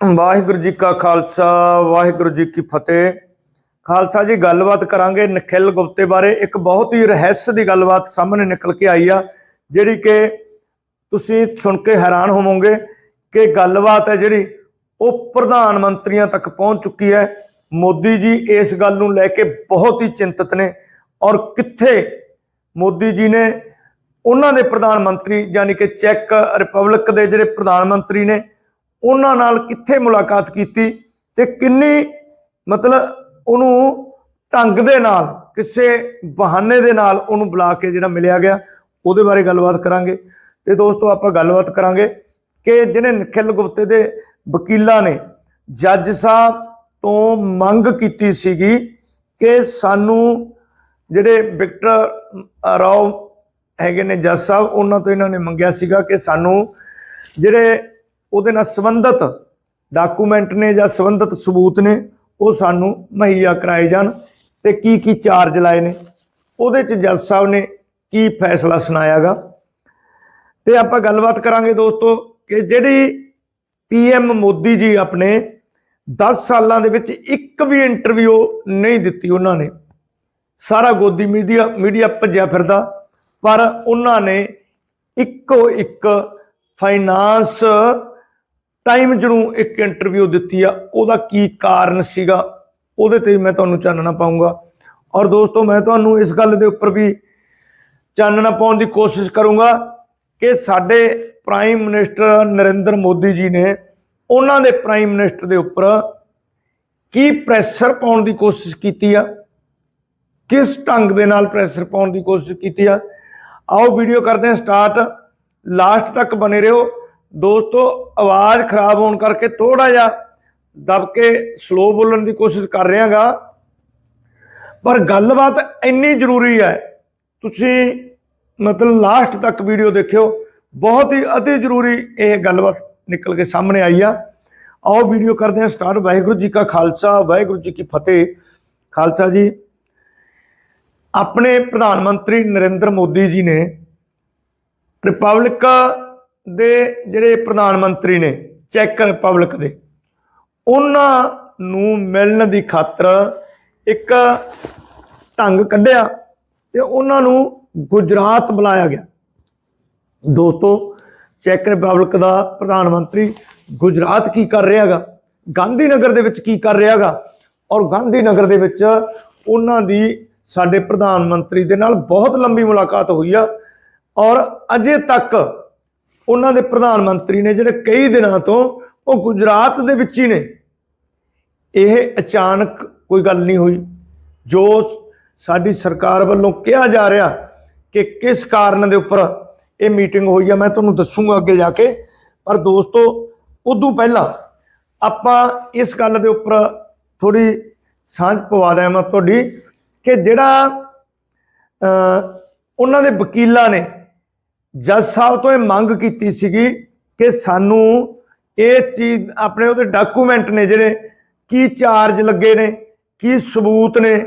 ਵਾਹਿਗੁਰੂ ਜੀ ਕਾ ਖਾਲਸਾ, ਵਾਹਿਗੁਰੂ ਜੀ ਕੀ ਫਤਿਹ। ਖਾਲਸਾ ਜੀ, ਗੱਲਬਾਤ ਕਰਾਂਗੇ ਨਖਿਲ ਗੁਪਤੇ ਬਾਰੇ। ਇੱਕ ਬਹੁਤ ਹੀ ਰਹੱਸ ਦੀ ਗੱਲਬਾਤ ਸਾਹਮਣੇ ਨਿਕਲ ਕੇ ਆਈ ਆ, ਜਿਹੜੀ ਕਿ ਤੁਸੀਂ ਸੁਣ ਕੇ ਹੈਰਾਨ ਹੋਵੋਗੇ ਕਿ ਗੱਲਬਾਤ ਹੈ ਜਿਹੜੀ ਉਹ ਪ੍ਰਧਾਨ ਮੰਤਰੀਆਂ ਤੱਕ ਪਹੁੰਚ ਚੁੱਕੀ ਹੈ। ਮੋਦੀ ਜੀ ਇਸ ਗੱਲ ਨੂੰ ਲੈ ਕੇ ਬਹੁਤ ਹੀ ਚਿੰਤਤ ਨੇ ਔਰ ਕਿੱਥੇ ਮੋਦੀ ਜੀ ਨੇ ਉਹਨਾਂ ਦੇ ਪ੍ਰਧਾਨ ਮੰਤਰੀ, ਯਾਨੀ ਕਿ ਚੈੱਕ ਰਿਪਬਲਿਕ ਦੇ ਜਿਹੜੇ ਪ੍ਰਧਾਨ ਮੰਤਰੀ ਨੇ ਉਹਨਾਂ ਨਾਲ ਕਿੱਥੇ ਮੁਲਾਕਾਤ ਕੀਤੀ ਤੇ ਕਿੰਨੀ ਮਤਲਬ ਉਹਨੂੰ ਢੰਗ ਦੇ ਨਾਲ, ਕਿਸੇ ਬਹਾਨੇ ਦੇ ਨਾਲ ਉਹਨੂੰ ਬੁਲਾ ਕੇ ਜਿਹੜਾ ਮਿਲਿਆ ਗਿਆ, ਉਹਦੇ ਬਾਰੇ ਗੱਲਬਾਤ ਕਰਾਂਗੇ। ਤੇ ਦੋਸਤੋ, ਆਪਾਂ ਗੱਲਬਾਤ ਕਰਾਂਗੇ ਕਿ ਜਿਹਨੇ ਨਖਿਲ ਗੁਪਤੇ ਦੇ ਵਕੀਲਾਂ ਨੇ ਜੱਜ ਸਾਹਿਬ ਤੋਂ ਮੰਗ ਕੀਤੀ ਸੀਗੀ ਕਿ ਸਾਨੂੰ ਜਿਹੜੇ ਵਿਕਟਰ ਰਾਓ ਹੈਗੇ ਨੇ ਜੱਜ ਸਾਹਿਬ, ਉਹਨਾਂ ਤੋਂ ਇਹਨਾਂ ਨੇ ਮੰਗਿਆ ਸੀਗਾ ਕਿ ਸਾਨੂੰ ਜਿਹੜੇ ਉਹਦੇ ਨਾਲ ਸੰਬੰਧਿਤ ਡਾਕੂਮੈਂਟ ਨੇ ਜਾਂ ਸੰਬੰਧਿਤ ਸਬੂਤ ਨੇ, ਉਹ ਸਾਨੂੰ ਮੁਹੱਈਆ ਕਰਾਏ ਜਾਣ ਤੇ ਕੀ ਕੀ ਚਾਰਜ ਲਾਏ ਨੇ, ਉਹਦੇ ਚ ਜੱਜ ਸਾਹਿਬ ਨੇ ਕੀ ਫੈਸਲਾ ਸੁਣਾਇਆਗਾ। ਤੇ ਆਪਾਂ ਗੱਲਬਾਤ ਕਰਾਂਗੇ ਦੋਸਤੋ ਕਿ ਜਿਹੜੀ ਪੀਐਮ ਮੋਦੀ ਜੀ ਆਪਣੇ 10 ਸਾਲਾਂ ਦੇ ਵਿੱਚ ਇੱਕ ਵੀ ਇੰਟਰਵਿਊ ਨਹੀਂ ਦਿੱਤੀ ਉਹਨਾਂ ਨੇ। ਸਾਰਾ ਗੋਦੀ ਮੀਡੀਆ ਮੀਡੀਆ ਭੱਜਿਆ ਫਿਰਦਾ, ਪਰ ਉਹਨਾਂ ਨੇ ਇੱਕੋ ਇੱਕ ਫਾਈਨਾਂਸ ਟਾਈਮਜ਼ ਨੂੰ ਇੱਕ ਇੰਟਰਵਿਊ ਦਿੱਤੀ ਆ, ਉਹਦਾ ਕੀ ਕਾਰਨ ਸੀਗਾ, ਉਹਦੇ ਤੇ ਮੈਂ ਤੁਹਾਨੂੰ ਚਾਨਣਾ ਪਾਉਂਗਾ ਔਰ ਦੋਸਤੋ, ਮੈਂ ਤੁਹਾਨੂੰ ਇਸ ਗੱਲ ਦੇ ਉੱਪਰ ਵੀ ਚਾਨਣਾ ਪਾਉਣ ਦੀ ਕੋਸ਼ਿਸ਼ ਕਰੂੰਗਾ ਕਿ ਸਾਡੇ ਪ੍ਰਾਈਮ ਮਿਨਿਸਟਰ ਨਰਿੰਦਰ ਮੋਦੀ ਜੀ ਨੇ ਉਹਨਾਂ ਦੇ ਪ੍ਰਾਈਮ ਮਿਨਿਸਟਰ ਦੇ ਉੱਪਰ ਕੀ ਪ੍ਰੈਸ਼ਰ ਪਾਉਣ ਦੀ ਕੋਸ਼ਿਸ਼ ਕੀਤੀ ਆ, ਕਿਸ ਢੰਗ ਦੇ ਨਾਲ ਪ੍ਰੈਸ਼ਰ ਪਾਉਣ ਦੀ ਕੋਸ਼ਿਸ਼ ਕੀਤੀ ਆ। ਆਓ ਵੀਡੀਓ ਕਰਦੇ ਹਾਂ ਸਟਾਰਟ ਲਾਸਟ ਤੱਕ ਬਨੇ ਰਹੋ। ਦੋਸਤੋ, ਆਵਾਜ਼ ਖਰਾਬ ਹੋਣ ਕਰਕੇ ਥੋੜਾ ਜਿਹਾ ਦਬ ਕੇ ਸਲੋ ਬੋਲਣ ਦੀ ਕੋਸ਼ਿਸ਼ ਕਰ ਰਿਹਾਗਾ। ਪਰ ਗੱਲਬਾਤ ਇੰਨੀ ਜ਼ਰੂਰੀ ਹੈ, ਤੁਸੀਂ ਮਤਲਬ ਲਾਸਟ ਤੱਕ ਵੀਡੀਓ ਦੇਖਿਓ, ਬਹੁਤ ਹੀ ਅਤੀ ਜ਼ਰੂਰੀ ਇਹ ਗੱਲਬਾਤ ਨਿਕਲ ਕੇ ਸਾਹਮਣੇ ਆਈ ਆ। ਆਓ ਵੀਡੀਓ ਕਰਦੇ ਹਾਂ ਸਟਾਰਟ ਵਾਹਿਗੁਰੂ ਜੀ ਕਾ ਖਾਲਸਾ, ਵਾਹਿਗੁਰੂ ਜੀ ਕੀ ਫਤਿਹ। ਖਾਲਸਾ ਜੀ, ਆਪਣੇ ਪ੍ਰਧਾਨ ਮੰਤਰੀ ਨਰਿੰਦਰ ਮੋਦੀ ਜੀ ਨੇ ਰਿਪਬਲਿਕ ਦੇ ਜਿਹੜੇ ਪ੍ਰਧਾਨ ਮੰਤਰੀ ਨੇ, ਚੈੱਕ ਰਿਪਬਲਿਕ ਦੇ, ਉਹਨਾਂ ਨੂੰ ਮਿਲਣ ਦੀ ਖਾਤਰ ਇੱਕ ਢੰਗ ਕੱਢਿਆ ਤੇ ਉਹਨਾਂ ਨੂੰ ਗੁਜਰਾਤ ਬੁਲਾਇਆ ਗਿਆ। ਦੋਸਤੋ, ਚੈੱਕ ਰਿਪਬਲਿਕ ਦਾ ਪ੍ਰਧਾਨ ਮੰਤਰੀ ਗੁਜਰਾਤ ਕੀ ਕਰ ਰਿਹਾਗਾ ਗਾਂਧੀ ਨਗਰ ਦੇ ਵਿੱਚ ਕੀ ਕਰ ਰਿਹਾਗਾ ਔਰ ਗਾਂਧੀ ਨਗਰ ਦੇ ਵਿੱਚ ਉਹਨਾਂ ਦੀ ਸਾਡੇ ਪ੍ਰਧਾਨ ਮੰਤਰੀ ਦੇ ਨਾਲ ਬਹੁਤ ਲੰਬੀ ਮੁਲਾਕਾਤ ਹੋਈ ਆ। ਔਰ ਅਜੇ ਤੱਕ ਉਹਨਾਂ ਦੇ ਪ੍ਰਧਾਨ ਮੰਤਰੀ ਨੇ ਜਿਹੜੇ ਕਈ ਦਿਨਾਂ ਤੋਂ ਉਹ ਗੁਜਰਾਤ ਦੇ ਵਿੱਚ ਹੀ ਨੇ। ਇਹ ਅਚਾਨਕ ਕੋਈ ਗੱਲ ਨਹੀਂ ਹੋਈ। ਜੋ ਸਾਡੀ ਸਰਕਾਰ ਵੱਲੋਂ ਕਿਹਾ ਜਾ ਰਿਹਾ ਕਿ ਕਿਸ ਕਾਰਨ ਦੇ ਉੱਪਰ ਇਹ ਮੀਟਿੰਗ ਹੋਈ ਆ, ਮੈਂ ਤੁਹਾਨੂੰ ਦੱਸੂਗਾ ਅੱਗੇ ਜਾ ਕੇ। ਪਰ ਦੋਸਤੋ, ਉਦੋਂ ਪਹਿਲਾਂ ਆਪਾਂ ਇਸ ਗੱਲ ਦੇ ਉੱਪਰ ਥੋੜੀ ਸਾਂਝ ਪਵਾ ਦਿਆਂ ਮੈਂ ਤੁਹਾਡੀ ਕਿ ਜਿਹੜਾ ਉਹਨਾਂ ਦੇ ਵਕੀਲਾਂ ਨੇ ਜੱਜ ਸਾਹਿਬ ਤੋਂ ਇਹ ਮੰਗ ਕੀਤੀ ਸੀਗੀ ਕਿ ਸਾਨੂੰ ਇਹ ਚੀਜ਼ ਆਪਣੇ ਉਹਦੇ ਡਾਕੂਮੈਂਟ ਨੇ ਜਿਹੜੇ, ਕੀ ਚਾਰਜ ਲੱਗੇ ਨੇ, ਕੀ ਸਬੂਤ ਨੇ,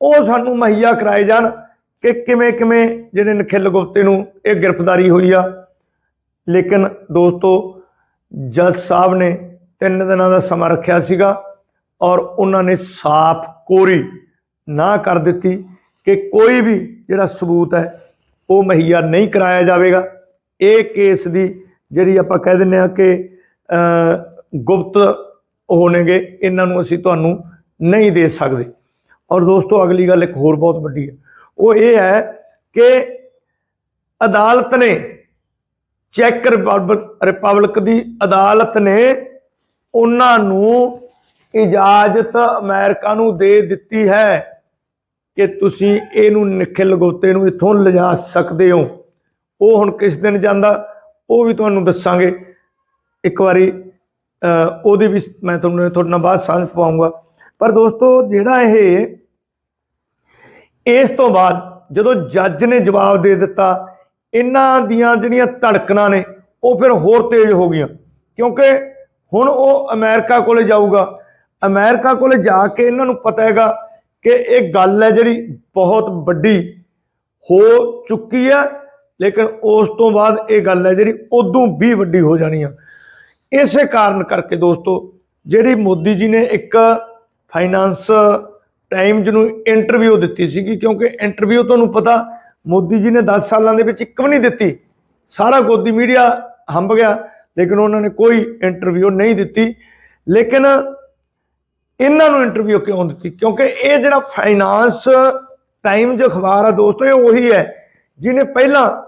ਉਹ ਸਾਨੂੰ ਮੁਹੱਈਆ ਕਰਾਏ ਜਾਣ ਕਿ ਕਿਵੇਂ ਕਿਵੇਂ ਜਿਹੜੇ ਨਖਿਲ ਗੁਪਤੇ ਨੂੰ ਇਹ ਗ੍ਰਿਫਤਾਰੀ ਹੋਈ ਆ। ਲੇਕਿਨ ਦੋਸਤੋ, ਜੱਜ ਸਾਹਿਬ ਨੇ ਤਿੰਨ ਦਿਨਾਂ ਦਾ ਸਮਾਂ ਰੱਖਿਆ ਸੀਗਾ ਔਰ ਉਹਨਾਂ ਨੇ ਸਾਫ਼ ਕੋਰੀ ਨਾ ਕਰ ਦਿੱਤੀ ਕਿ ਕੋਈ ਵੀ ਜਿਹੜਾ ਸਬੂਤ ਹੈ ਉਹ ਮੁਹੱਈਆ ਨਹੀਂ ਕਰਾਇਆ ਜਾਵੇਗਾ। ਇਹ ਕੇਸ ਦੀ ਜਿਹੜੀ ਆਪਾਂ ਕਹਿ ਦਿੰਦੇ ਆ ਕਿ ਗੁਪਤ ਹੋਣਗੇ, ਇਹਨਾਂ ਨੂੰ ਅਸੀਂ ਤੁਹਾਨੂੰ ਨਹੀਂ ਦੇ ਸਕਦੇ। ਔਰ ਦੋਸਤੋ, ਅਗਲੀ ਗੱਲ ਇੱਕ ਹੋਰ ਬਹੁਤ ਵੱਡੀ ਹੈ। ਉਹ ਇਹ ਹੈ ਕਿ ਅਦਾਲਤ ਨੇ ਚੈੱਕ ਰਿਪਬਲਿਕ ਰਿਪਬਲਿਕ ਦੀ ਅਦਾਲਤ ਨੇ ਉਹਨਾਂ ਨੂੰ ਇਜਾਜ਼ਤ ਅਮਰੀਕਾ ਨੂੰ ਦੇ ਦਿੱਤੀ ਹੈ। ਕਿ ਤੁਸੀਂ ਇਹਨੂੰ ਨਖਿਲ ਗੋਤੇ ਨੂੰ ਇੱਥੋਂ ਲਿਜਾ ਸਕਦੇ ਹੋ। ਉਹ ਹੁਣ ਕਿਸ ਦਿਨ ਜਾਂਦਾ ਉਹ ਵੀ ਤੁਹਾਨੂੰ ਦੱਸਾਂਗੇ। ਇੱਕ ਵਾਰੀ ਅ, ਉਹਦੀ ਵੀ ਮੈਂ ਤੁਹਾਨੂੰ ਤੁਹਾਡੇ ਨਾਲ ਬਾਅਦ ਸਾਂਝ ਪਾਉਂਗਾ ਪਰ ਦੋਸਤੋ ਜਿਹੜਾ ਇਹ ਇਸ ਤੋਂ ਬਾਅਦ ਜਦੋਂ ਜੱਜ ਨੇ ਜਵਾਬ ਦੇ ਦਿੱਤਾ ਇਹਨਾਂ ਦੀਆਂ ਜਿਹੜੀਆਂ ਧੜਕਣਾਂ ਨੇ ਉਹ ਫਿਰ ਹੋਰ ਤੇਜ਼ ਹੋ ਗਈਆਂ। ਕਿਉਂਕਿ ਹੁਣ ਉਹ ਅਮਰੀਕਾ ਕੋਲੇ ਜਾਊਗਾ। ਅਮਰੀਕਾ ਕੋਲੇ ਜਾ ਕੇ ਇਹਨਾਂ ਨੂੰ ਪਤਾ ਹੈਗਾ ਕਿ ਇਹ ਗੱਲ ਹੈ ਜਿਹੜੀ ਬਹੁਤ ਵੱਡੀ ਹੋ ਚੁੱਕੀ ਹੈ, ਲੇਕਿਨ ਉਸ ਤੋਂ ਬਾਅਦ ਇਹ ਗੱਲ ਹੈ ਜਿਹੜੀ ਉਦੋਂ ਵੀ ਵੱਡੀ ਹੋ ਜਾਣੀ ਆ। ਇਸੇ ਕਾਰਨ ਕਰਕੇ ਦੋਸਤੋ, ਜਿਹੜੀ ਮੋਦੀ ਜੀ ਨੇ ਇੱਕ ਫਾਈਨਾਂਸ ਟਾਈਮਜ਼ ਨੂੰ ਇੰਟਰਵਿਊ ਦਿੱਤੀ ਸੀਗੀ, ਕਿਉਂਕਿ ਇੰਟਰਵਿਊ ਤੁਹਾਨੂੰ ਪਤਾ, ਮੋਦੀ ਜੀ ਨੇ 10 ਸਾਲਾਂ ਦੇ ਵਿੱਚ ਇੱਕ ਵੀ ਨਹੀਂ ਦਿੱਤੀ। ਸਾਰਾ ਗੋਦੀ ਮੀਡੀਆ ਹੰਬ ਗਿਆ, ਲੇਕਿਨ ਉਹਨਾਂ ਨੇ ਕੋਈ ਇੰਟਰਵਿਊ ਨਹੀਂ ਦਿੱਤੀ। ਲੇਕਿਨ ਇਹਨਾਂ ਨੂੰ ਇੰਟਰਵਿਊ ਕਿਉਂ ਦਿੱਤੀ? ਕਿਉਂਕਿ ਇਹ ਜਿਹੜਾ ਫਾਈਨਾਂਸ ਟਾਈਮ ਜੋ ਅਖਬਾਰ ਆ ਦੋਸਤੋ ਇਹ ਉਹੀ ਹੈ ਜਿਹਨੇ ਪਹਿਲਾਂ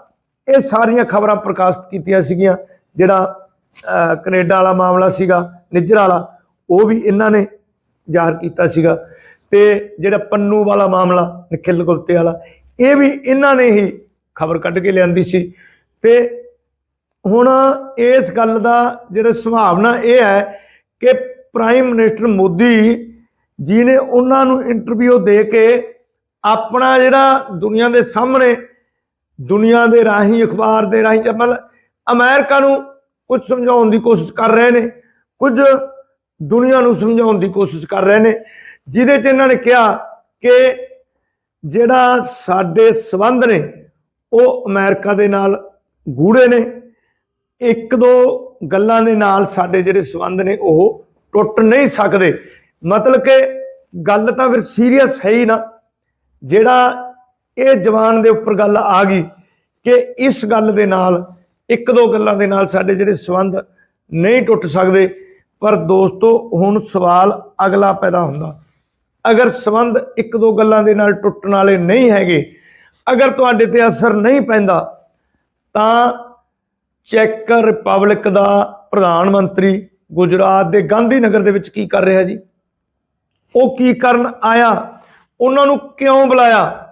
ਇਹ ਸਾਰੀਆਂ ਖਬਰਾਂ ਪ੍ਰਕਾਸ਼ਿਤ ਕੀਤੀਆਂ ਸੀਗੀਆਂ ਜਿਹੜਾ ਅਹ, ਕੈਨੇਡਾ ਵਾਲਾ ਮਾਮਲਾ ਸੀਗਾ ਨਿੱਜਰ ਵਾਲਾ ਉਹ ਵੀ ਇਹਨਾਂ ਨੇ ਜ਼ਾਹਰ ਕੀਤਾ ਸੀਗਾ। ਤੇ ਜਿਹੜਾ ਪੰਨੂ ਵਾਲਾ ਮਾਮਲਾ ਨਖਿਲ ਗੁਪਤੇ ਵਾਲਾ ਇਹ ਵੀ ਇਹਨਾਂ ਨੇ ਹੀ ਖਬਰ ਕੱਢ ਕੇ ਲਿਆਂਦੀ ਸੀ। ਤੇ ਹੁਣ ਇਸ ਗੱਲ ਦਾ ਜਿਹੜਾ ਸੁਭਾਵਨਾ ਇਹ ਹੈ ਕਿ ਪ੍ਰਾਈਮ ਮਿਨਿਸਟਰ ਮੋਦੀ ਜੀ ਨੇ ਉਹਨਾਂ ਨੂੰ ਇੰਟਰਵਿਊ ਦੇ ਕੇ ਆਪਣਾ ਜਿਹੜਾ ਦੁਨੀਆ ਦੇ ਸਾਹਮਣੇ, ਦੁਨੀਆ ਦੇ ਰਾਹੀਂ, ਅਖਬਾਰ ਦੇ ਰਾਹੀਂ ਮਤਲਬ ਅਮਰੀਕਾ ਨੂੰ ਕੁਝ ਸਮਝਾਉਣ ਦੀ ਕੋਸ਼ਿਸ਼ ਕਰ ਰਹੇ ਨੇ, ਕੁਝ ਦੁਨੀਆ ਨੂੰ ਸਮਝਾਉਣ ਦੀ ਕੋਸ਼ਿਸ਼ ਕਰ ਰਹੇ ਨੇ, ਜਿਹਦੇ 'ਚ ਇਹਨਾਂ ਨੇ ਕਿਹਾ ਕਿ ਜਿਹੜਾ ਸਾਡੇ ਸਬੰਧ ਨੇ, ਉਹ ਅਮਰੀਕਾ ਦੇ ਨਾਲ ਗੂੜੇ ਨੇ। ਇੱਕ ਦੋ ਗੱਲਾਂ ਦੇ ਨਾਲ ਸਾਡੇ ਜਿਹੜੇ ਸਬੰਧ ਨੇ, ਉਹ ਟੁੱਟ ਨਹੀਂ ਸਕਦੇ। ਮਤਲਬ ਕਿ ਗੱਲ ਤਾਂ ਫਿਰ ਸੀਰੀਅਸ ਹੈ ਹੀ ਨਾ। ਜਿਹੜਾ ਇਹ ਜਵਾਨ ਦੇ ਉੱਪਰ ਗੱਲ ਆ ਗਈ ਕਿ ਇਸ ਗੱਲ ਦੇ ਨਾਲ, ਇੱਕ ਦੋ ਗੱਲਾਂ ਦੇ ਨਾਲ ਸਾਡੇ ਜਿਹੜੇ ਸਬੰਧ ਨਹੀਂ ਟੁੱਟ ਸਕਦੇ। ਪਰ ਦੋਸਤੋ, ਹੁਣ ਸਵਾਲ ਅਗਲਾ ਪੈਦਾ ਹੁੰਦਾ। ਅਗਰ ਸਬੰਧ ਇੱਕ ਦੋ ਗੱਲਾਂ ਦੇ ਨਾਲ ਟੁੱਟਣ ਵਾਲੇ ਨਹੀਂ ਹੈਗੇ, ਅਗਰ ਤੁਹਾਡੇ ਤੇ ਅਸਰ ਨਹੀਂ ਪੈਂਦਾ, ਤਾਂ ਚੈੱਕ ਰਿਪਬਲਿਕ ਦਾ ਪ੍ਰਧਾਨ ਮੰਤਰੀ ਗੁਜਰਾਤ ਦੇ ਗਾਂਧੀ ਨਗਰ ਦੇ ਵਿੱਚ ਕੀ ਕਰ ਰਿਹਾ ਜੀ? ਉਹ ਕੀ ਕਰਨ ਆਇਆ? ਉਹਨਾਂ ਨੂੰ ਕਿਉਂ ਬੁਲਾਇਆ?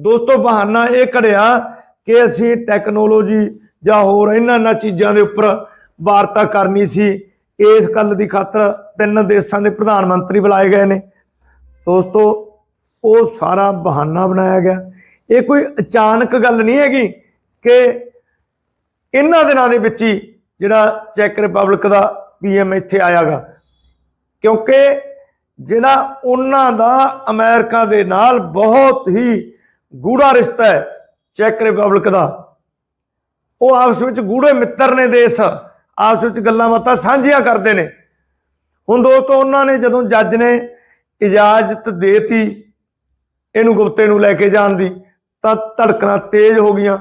ਦੋਸਤੋ, ਬਹਾਨਾ ਇਹ ਘੜਿਆ ਕਿ ਅਸੀਂ ਟੈਕਨੋਲੋਜੀ ਜਾਂ ਹੋਰ ਇਹਨਾਂ ਇਹਨਾਂ ਚੀਜ਼ਾਂ ਦੇ ਉੱਪਰ ਵਾਰਤਾ ਕਰਨੀ ਸੀ। ਇਸ ਗੱਲ ਦੀ ਖਾਤਰ ਤਿੰਨ ਦੇਸ਼ਾਂ ਦੇ ਪ੍ਰਧਾਨ ਮੰਤਰੀ ਬੁਲਾਏ ਗਏ ਨੇ। ਦੋਸਤੋ, ਉਹ ਸਾਰਾ ਬਹਾਨਾ ਬਣਾਇਆ ਗਿਆ। ਇਹ ਕੋਈ ਅਚਾਨਕ ਗੱਲ ਨਹੀਂ ਹੈਗੀ ਕਿ ਇਹਨਾਂ ਦਿਨਾਂ ਦੇ ਵਿੱਚ ਹੀ ਜਿਹੜਾ ਚੈੱਕ ਰਿਪਬਲਿਕ ਦਾ ਪੀਐਮ ਇੱਥੇ ਆਇਆਗਾ। ਕਿਉਂਕਿ ਜਿਹੜਾ ਉਹਨਾਂ ਦਾ ਅਮਰੀਕਾ ਦੇ ਨਾਲ ਬਹੁਤ ਹੀ ਗੂੜਾ ਰਿਸ਼ਤਾ ਹੈ, ਚੈੱਕ ਰਿਪਬਲਿਕ ਦਾ। ਉਹ ਆਪਸ ਵਿੱਚ ਗੂੜੇ ਮਿੱਤਰ ਨੇ ਦੇਸ਼। ਆਪਸ ਵਿੱਚ ਗੱਲਾਂ ਬਾਤਾਂ ਸਾਂਝੀਆਂ ਕਰਦੇ ਨੇ। ਹੁਣ ਦੋਸਤੋ, ਉਹਨਾਂ ਨੇ ਜਦੋਂ ਜੱਜ ਨੇ ਇਜਾਜ਼ਤ ਦੇਤੀ ਇਹਨੂੰ ਗੁਪਤੇ ਨੂੰ ਲੈ ਕੇ ਜਾਣ ਦੀ, ਤਾਂ ਧੜਕਣਾਂ ਤੇਜ਼ ਹੋ ਗਈਆਂ।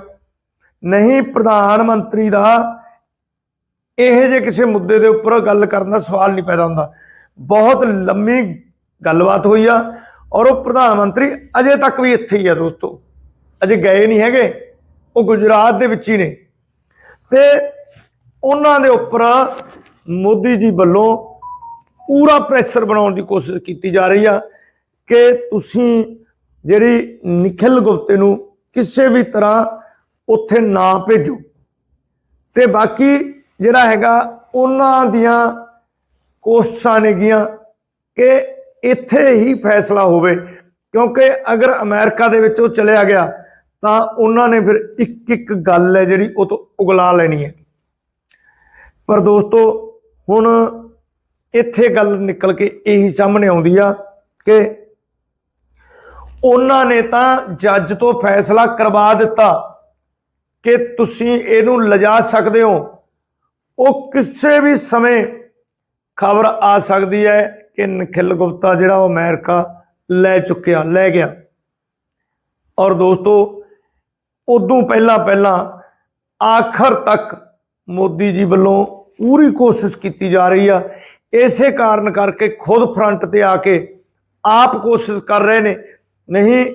ਨਹੀਂ, ਪ੍ਰਧਾਨ ਮੰਤਰੀ ਦਾ ਇਹੋ ਜੇ ਕਿਸੇ ਮੁੱਦੇ ਦੇ ਉੱਪਰ ਗੱਲ ਕਰਨ ਦਾ ਸਵਾਲ ਨਹੀਂ ਪੈਦਾ ਹੁੰਦਾ। ਬਹੁਤ ਲੰਮੀ ਗੱਲਬਾਤ ਹੋਈ ਆ ਔਰ ਉਹ ਪ੍ਰਧਾਨ ਮੰਤਰੀ ਅਜੇ ਤੱਕ ਵੀ ਇੱਥੇ ਹੀ ਆ ਦੋਸਤੋ। ਅਜੇ ਗਏ ਨਹੀਂ ਹੈਗੇ। ਉਹ ਗੁਜਰਾਤ ਦੇ ਵਿੱਚ ਹੀ ਨੇ। ਤੇ ਉਹਨਾਂ ਦੇ ਉੱਪਰ ਮੋਦੀ ਜੀ ਵੱਲੋਂ ਪੂਰਾ ਪ੍ਰੈਸ਼ਰ ਬਣਾਉਣ ਦੀ ਕੋਸ਼ਿਸ਼ ਕੀਤੀ ਜਾ ਰਹੀ ਆ ਕਿ ਤੁਸੀਂ ਜਿਹੜੀ ਨikhil ਗੁਪਤੇ ਨੂੰ ਕਿਸੇ ਵੀ ਤਰ੍ਹਾਂ ਉੱਥੇ ਨਾ ਭੇਜੋ। ਤੇ ਬਾਕੀ ਜਿਹੜਾ ਹੈਗਾ, ਉਹਨਾਂ ਦੀਆਂ ਕੋਸ਼ਿਸ਼ਾਂ ਨੇਗੀਆਂ ਕਿ ਇੱਥੇ ਹੀ ਫੈਸਲਾ ਹੋਵੇ। ਕਿਉਂਕਿ ਅਗਰ ਅਮਰੀਕਾ ਦੇ ਵਿੱਚ ਉਹ ਚਲਿਆ ਗਿਆ, ਤਾਂ ਉਹਨਾਂ ਨੇ ਫਿਰ ਇੱਕ ਇੱਕ ਗੱਲ ਹੈ ਜਿਹੜੀ ਉਹ ਤੋਂ ਉਗਲਾ ਲੈਣੀ ਹੈ। ਪਰ ਦੋਸਤੋ, ਹੁਣ ਇੱਥੇ ਗੱਲ ਨਿਕਲ ਕੇ ਇਹੀ ਸਾਹਮਣੇ ਆਉਂਦੀ ਆ ਕਿ ਉਹਨਾਂ ਨੇ ਤਾਂ ਜੱਜ ਤੋਂ ਫੈਸਲਾ ਕਰਵਾ ਦਿੱਤਾ ਕਿ ਤੁਸੀਂ ਇਹਨੂੰ ਲਿਜਾ ਸਕਦੇ ਹੋ। ਉਹ ਕਿਸੇ ਵੀ ਸਮੇਂ ਖਬਰ ਆ ਸਕਦੀ ਹੈ ਕਿ ਨਖਿਲ ਗੁਪਤਾ ਜਿਹੜਾ ਉਹ ਅਮਰੀਕਾ ਲੈ ਚੁੱਕਿਆ, ਲੈ ਗਿਆ। ਔਰ ਦੋਸਤੋ, ਉਦੋਂ ਪਹਿਲਾਂ ਪਹਿਲਾਂ ਆਖਰ ਤੱਕ ਮੋਦੀ ਜੀ ਵੱਲੋਂ ਪੂਰੀ ਕੋਸ਼ਿਸ਼ ਕੀਤੀ ਜਾ ਰਹੀ ਆ। ਇਸੇ ਕਾਰਨ ਕਰਕੇ ਖੁਦ ਫਰੰਟ ਤੇ ਆ ਕੇ ਆਪ ਕੋਸ਼ਿਸ਼ ਕਰ ਰਹੇ ਨੇ। ਨਹੀਂ,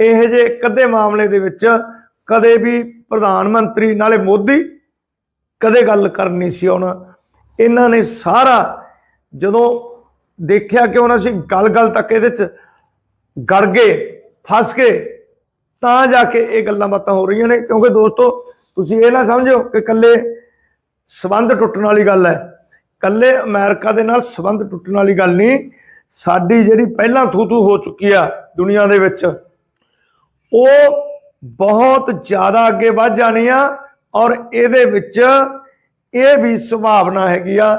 ਇਹ ਜੇ ਕਦੇ ਮਾਮਲੇ ਦੇ ਵਿੱਚ ਕਦੇ ਵੀ ਪ੍ਰਧਾਨ ਮੰਤਰੀ, ਨਾਲੇ ਮੋਦੀ ਕਦੇ ਗੱਲ ਕਰਨੀ ਸੀ ਉਹਨਾਂ ਇਹਨਾਂ ਨੇ ਸਾਰਾ ਜਦੋਂ ਦੇਖਿਆ ਕਿ ਹੁਣ ਅਸੀਂ ਗੱਲ-ਗੱਲ ਤੱਕ ਇਹਦੇ ਚ ਗੜ ਗਏ, ਫਸ ਗਏ, ਤਾਂ ਜਾ ਕੇ ਇਹ ਗੱਲਾਂ ਬਾਤਾਂ ਹੋ ਰਹੀਆਂ ਨੇ। ਕਿਉਂਕਿ ਦੋਸਤੋ, ਤੁਸੀਂ ਇਹ ਨਾ ਸਮਝੋ ਕਿ ਕੱਲੇ ਸਬੰਧ ਟੁੱਟਣ ਵਾਲੀ ਗੱਲ ਹੈ। ਕੱਲੇ ਅਮਰੀਕਾ ਦੇ ਨਾਲ ਸਬੰਧ ਟੁੱਟਣ ਵਾਲੀ ਗੱਲ ਨਹੀਂ। ਸਾਡੀ ਜਿਹੜੀ ਪਹਿਲਾਂ ਥੂ ਥੂ ਹੋ ਚੁੱਕੀ ਆ ਦੁਨੀਆ ਦੇ ਵਿੱਚ, ਉਹ ਬਹੁਤ ਜ਼ਿਆਦਾ ਅੱਗੇ ਵੱਧ ਜਾਣੀ ਆ। ਔਰ ਇਹਦੇ ਵਿੱਚ ਇਹ ਵੀ ਸੰਭਾਵਨਾ ਹੈਗੀ ਆ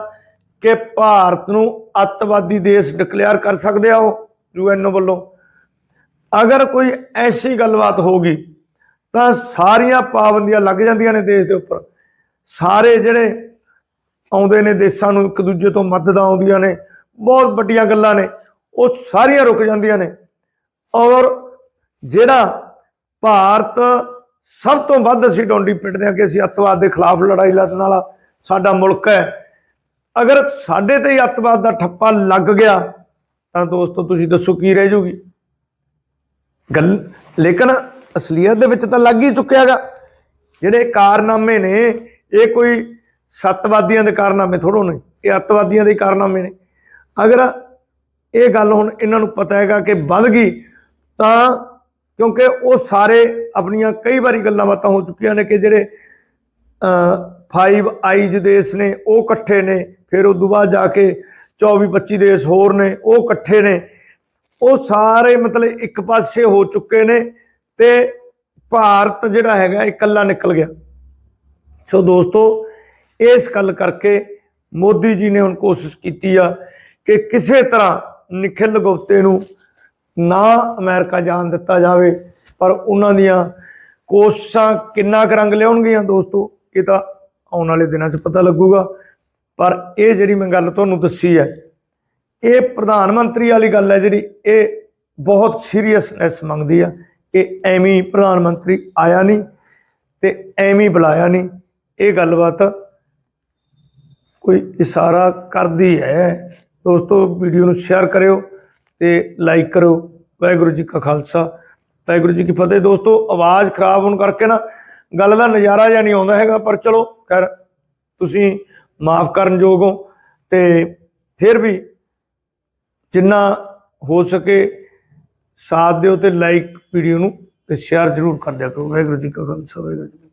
ਕਿ ਭਾਰਤ ਨੂੰ ਅੱਤਵਾਦੀ ਦੇਸ਼ ਡਿਕਲੇਅਰ ਕਰ ਸਕਦੇ ਆ ਉਹ, ਯੂਐਨਓ ਵੱਲੋਂ। ਅਗਰ ਕੋਈ ਐਸੀ ਗੱਲਬਾਤ ਹੋਗੀ ਤਾਂ ਸਾਰੀਆਂ ਪਾਬੰਦੀਆਂ ਲੱਗ ਜਾਂਦੀਆਂ ਨੇ ਦੇਸ਼ ਦੇ ਉੱਪਰ। ਸਾਰੇ ਜਿਹੜੇ ਆਉਂਦੇ ਨੇ ਦੇਸ਼ਾਂ ਨੂੰ ਇੱਕ ਦੂਜੇ ਤੋਂ ਮਦਦ ਆਉਂਦੀਆਂ ਨੇ, ਬਹੁਤ ਵੱਡੀਆਂ ਗੱਲਾਂ ਨੇ, ਉਹ ਸਾਰੀਆਂ ਰੁਕ ਜਾਂਦੀਆਂ ਨੇ। ਔਰ ਜਿਹੜਾ ਭਾਰਤ ਸਭ ਤੋਂ ਵੱਧ ਅਸੀਂ ਡੋਂਡੀ ਪਿੱਟਦੇ ਹਾਂ ਕਿ ਅਸੀਂ ਅੱਤਵਾਦ ਦੇ ਖਿਲਾਫ ਲੜਾਈ ਲੜਨ ਵਾਲਾ ਸਾਡਾ ਮੁਲਕ ਹੈ। ਅਗਰ ਸਾਡੇ ਤੇ ਹੀ ਅੱਤਵਾਦ ਦਾ ਠੱਪਾ ਲੱਗ ਗਿਆ, ਤਾਂ ਦੋਸਤੋ ਤੁਸੀਂ ਦੱਸੋ ਕੀ ਰਹਿ ਜੂਗੀ? ਗੱਲ, ਲੇਕਿਨ ਅਸਲੀਅਤ ਦੇ ਵਿੱਚ ਤਾਂ ਲੱਗ ਹੀ ਚੁੱਕਿਆਗਾ ਜਿਹੜੇ ਕਾਰਨਾਮੇ ਨੇ, ਇਹ ਕੋਈ ਸੱਤਵਾਦੀਆਂ ਦੇ ਕਾਰਨਾਮੇ ਥੋੜੋ ਨੇ ਇਹ ਅੱਤਵਾਦੀਆਂ ਦੇ ਕਾਰਨਾਮੇ ਨੇ। ਅਗਰ ਇਹ ਗੱਲ ਹੁਣ ਇਹਨਾਂ ਨੂੰ ਪਤਾ ਹੈਗਾ ਕਿ ਵੱਧ ਗਈ, ਤਾਂ ਕਿਉਂਕਿ ਉਹ ਸਾਰੇ ਆਪਣੀਆਂ ਕਈ ਵਾਰੀ ਗੱਲਾਂ ਬਾਤਾਂ ਹੋ ਚੁੱਕੀਆਂ ਨੇ ਕਿ ਜਿਹੜੇ ਫਾਈਵ ਆਈਜ਼ ਦੇਸ਼ ਨੇ, ਉਹ ਇਕੱਠੇ ਨੇ, ਫਿਰ ਉਦੋਂ ਬਾਅਦ ਜਾ ਕੇ 24 25 ਦੇਸ਼ ਹੋਰ ਨੇ, ਉਹ ਇਕੱਠੇ ਨੇ। ਉਹ ਸਾਰੇ ਮਤਲਬ ਇੱਕ ਪਾਸੇ ਹੋ ਚੁੱਕੇ ਨੇ ਤੇ ਭਾਰਤ ਜਿਹੜਾ ਹੈਗਾ ਇਕੱਲਾ ਨਿਕਲ ਗਿਆ। ਸੋ ਦੋਸਤੋ, ਇਸ ਗੱਲ ਕਰਕੇ ਮੋਦੀ ਜੀ ਨੇ ਹੁਣ ਕੋਸ਼ਿਸ਼ ਕੀਤੀ ਆ ਕਿ ਕਿਸੇ ਤਰ੍ਹਾਂ ਨikhil ਗੁਪਤੇ ਨੂੰ ਨਾ ਅਮਰੀਕਾ ਜਾਣ ਦਿੱਤਾ ਜਾਵੇ, ਪਰ ਉਹਨਾਂ ਦੀਆਂ ਕੋਸ਼ਾਂ ਕਿੰਨਾ ਕੁ ਰੰਗ ਲਿਆਉਣਗੀਆਂ ਦੋਸਤੋ, ਇਹ ਤਾਂ ਆਉਣ ਵਾਲੇ ਦਿਨਾਂ 'ਚ ਪਤਾ ਲੱਗੂਗਾ। ਪਰ ਇਹ ਜਿਹੜੀ ਮੈਂ ਗੱਲ ਤੁਹਾਨੂੰ ਦੱਸੀ ਹੈ, ਇਹ ਪ੍ਰਧਾਨ ਮੰਤਰੀ ਵਾਲੀ ਗੱਲ ਹੈ ਜਿਹੜੀ, ਇਹ ਬਹੁਤ ਸੀਰੀਅਸਨੈਸ ਮੰਗਦੀ ਆ। ਕਿ ਐਵੇਂ ਪ੍ਰਧਾਨ ਮੰਤਰੀ ਆਇਆ ਨਹੀਂ ਤੇ ਐਵੇਂ ਬੁਲਾਇਆ ਨਹੀਂ। ਇਹ ਗੱਲਬਾਤ ਕੋਈ ਇਸ਼ਾਰਾ ਕਰਦੀ ਹੈ। ਦੋਸਤੋ, ਵੀਡੀਓ ਨੂੰ ਸ਼ੇਅਰ ਕਰਿਓ। ਤੇ ਲਾਈਕ ਕਰੋ, ਵਾਹਿਗੁਰੂ ਜੀ ਕਾ ਖਾਲਸਾ। ਵਾਹਿਗੁਰੂ ਜੀ ਕੀ ਫਤਿਹ ਦੋਸਤੋ, ਆਵਾਜ਼ ਖਰਾਬ ਹੋਣ ਕਰਕੇ ਨਾ ਗੱਲ ਦਾ ਨਜ਼ਾਰਾ ਜਿਹਾ ਨਹੀਂ ਆਉਂਦਾ ਹੈਗਾ, ਪਰ ਚਲੋ ਖੈਰ, ਤੁਸੀਂ ਮਾਫ ਕਰਨ ਯੋਗ ਹੋ ਤੇ ਫਿਰ ਵੀ ਜਿੰਨਾ ਹੋ ਸਕੇ ਸਾਥ ਦਿਓ ਤੇ ਲਾਈਕ ਵੀਡੀਓ ਨੂੰ ਤੇ ਸ਼ੇਅਰ ਜ਼ਰੂਰ ਕਰ ਦਿਆ ਕਰੋ। ਵਾਹਿਗੁਰੂ ਜੀ ਕਾ ਖਾਲਸਾ, ਵਾਹਿਗੁਰੂ ਜੀ